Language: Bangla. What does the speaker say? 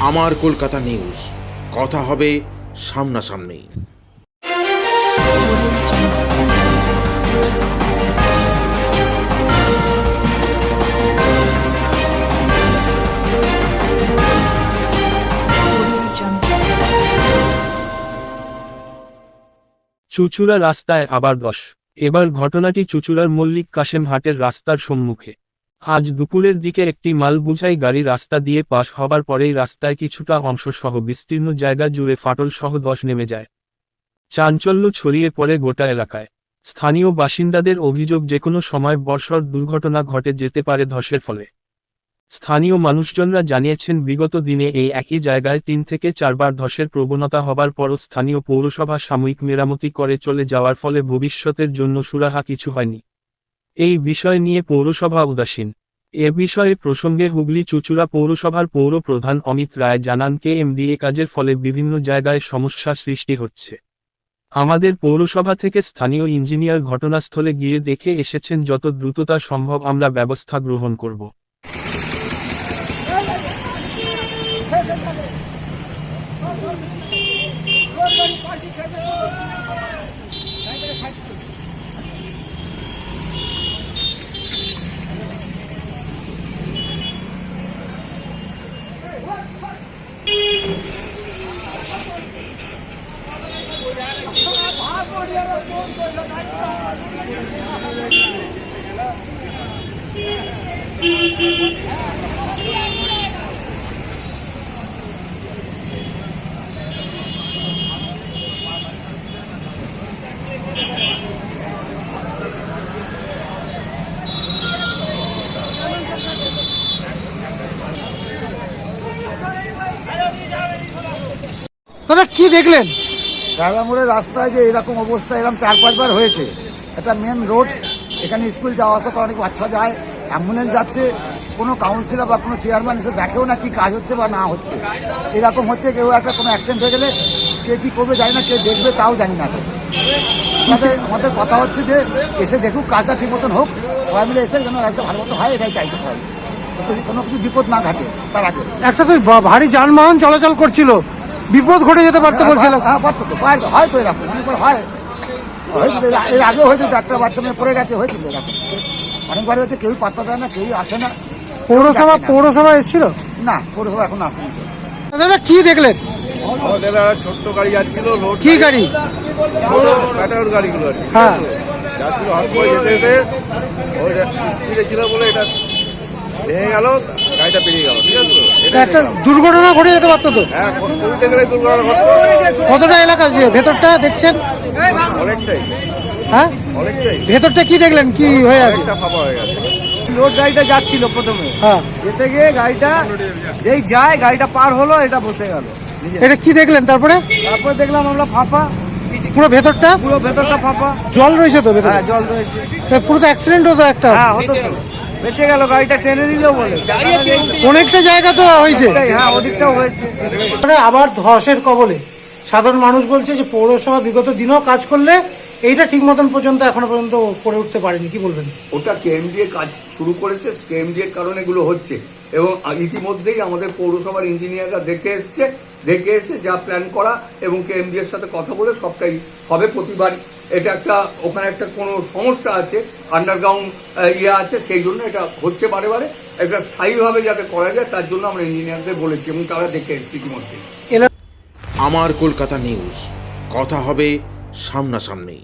আমার কলকাতা নিউজ। কথা হবে সামনাসামনি। চুচুড়া রাস্তায় আবার দশ। এবার ঘটনাটি চুচুড়ার মল্লিক কাশেম হাটের রাস্তার সম্মুখে। আজ দুপুরের দিকে একটি মাল বুঝাই গাড়ি রাস্তা দিয়ে পাশ হবার পরেই রাস্তায় কিছুটা অংশ সহ বিস্তীর্ণ জায়গা জুড়ে ফাটল সহ দশ নেমে যায়। চাঞ্চল্য ছড়িয়ে পড়ে গোটা এলাকায়। স্থানীয় বাসিন্দাদের অভিযোগ যে কোনো সময় বর্ষর দুর্ঘটনা ঘটে যেতে পারে ধসের ফলে। স্থানীয় মানুষজনরা জানিয়েছেন, বিগত দিনে এই একই জায়গায় তিন থেকে চারবার ধসের প্রবণতা হবার পরও স্থানীয় পৌরসভা সাময়িক মেরামতি করে চলে যাওয়ার ফলে ভবিষ্যতের জন্য সুরাহা কিছু হয়নি। এই বিষয় নিয়ে পৌরসভা উদাসীন এ বিষয়ে প্রসঙ্গে হুগলি চুচুড়া পৌরসভার পৌর প্রধান অমিত রায় জানান কে এমডিএ কাজের ফলে বিভিন্ন জায়গায় সমস্যা সৃষ্টি হচ্ছে আমাদের পৌরসভা থেকে স্থানীয় ইঞ্জিনিয়ার ঘটনাস্থলে গিয়ে দেখে এসেছেন যত দ্রুততা সম্ভব আমরা ব্যবস্থা গ্রহণ করব দাদা কি দেখলেন? মোড়ের রাস্তায় যে এরকম অবস্থা, এরকম চার পাঁচবার হয়েছে। একটা মেন রোড এখানে স্কুল যাওয়া আসা করে অনেক বাচ্চা যায় অ্যাম্বুলেন্স যাচ্ছে, কোনো কাউন্সিলর বা কোনো চেয়ারম্যান এসে দেখেও না কি কাজ হচ্ছে বা না হচ্ছে। এরকম হচ্ছে কেউ একটা কোনো অ্যাক্সিডেন্ট হয়ে গেলে কে কী করবে জানি না, কে দেখবে তাও জানি না। আমাদের আমাদের কথা হচ্ছে যে এসে দেখুক কাজটা ঠিক মতন হোক, সবাই মিলে এসে যেন কাজটা ভালো মতো হয়, এটাই চাইছে সবাই। কোনো কিছু বিপদ না ঘটে, তার আগে। একটা তো ভারী যানবাহন চলাচল করছিল। বিপদ ঘটে যেতে পারতো বলছিল হ্যাঁ পারতো তো পারতো হয়তো এরকম অনেকবার হয়। হয়েছিল এর- আগেও হয়েছে তো একটা বাচ্চা মেয়ে পড়ে গেছে হয়েছিল এরকম। অনেকবার হয়েছে কেউই পাত্তা দেয় না কেউই আসে না। পৌরসভা পৌরসভা এসেছিল? না পৌরসভা এখন আসেনি। দাদা কি দেখলেন? আমাদের ছোট্ট গাড়ি যাচ্ছিল লোড কি গাড়ি? ব্যাটার গাড়িগুলো হ্যাঁ। যাচ্ছিল হট করে যেতে যেতে ছিল বলে এটা ভেঙে গেল গাড়িটা পেরিয়ে গেল ঠিক আছে? এটা একটা দুর্ঘটনা ঘটে যেতে পারতো তো? হ্যাঁ চলতে গেলে দুর্ঘটনা ঘটতো। কতটা এলাকা আছে ভেতরটা দেখছেন? অনেকটাই। হ্যাঁ? অনেকটাই। ভেতরটা কি দেখলেন? কি হয়ে আছে? ফাঁপা হয়ে গেছে। লোড গাড়িটা যাচ্ছিল প্রথমে। হ্যাঁ। যেতে গিয়ে গাড়িটা যেই যায় গাড়িটা পার হলো এটা বসে গেল। এটা কি দেখলেন তারপরে? তারপর দেখলাম আমরা ফাঁপা। পুরো ভেতরটা? পুরো ভেতরটা ফাঁপা। জল রয়েছে তো ভেতরে? হ্যাঁ জল রয়েছে। তা পুরো তো অ্যাক্সিডেন্ট হতো একটা। হ্যাঁ হতো বেঁচে গেল গাড়িটা টেনে নিল বলে। অনেকটা জায়গা তো হয়েছে। হ্যাঁ ওদিকটাও হয়েছে। মানে আবার ধসের কবলে। সাধারণ মানুষ বলছে যে পৌরসভা বিগত দিনও কাজ করলে এইটা ঠিক মতন পর্যন্ত এখনও পর্যন্ত করে উঠতে পারেনি। কি বলবেন? ওটা কেএমডিএ কাজ শুরু করেছে কেএমডিএ কারণে এগুলো হচ্ছে। এবং ইতিমধ্যেই আমাদের পৌরসভার ইঞ্জিনিয়াররা দেখে এসছে দেখে এসে যা প্ল্যান করা এবং কে কেএমডিএর সাথে কথা বলে সবটাই হবে প্রতিবার এটা একটা ওখানে একটা কোনো সমস্যা আছে আন্ডারগ্রাউন্ড ইয়ে আছে সেই জন্য এটা হচ্ছে বারে বারে। এটা স্থায়ীভাবে যাতে করা যায় তার জন্য আমরা ইঞ্জিনিয়ারদের বলেছি এবং তারা দেখে এসছি ইতিমধ্যে। আমার কলকাতা নিউজ কথা হবে সামনাসামনি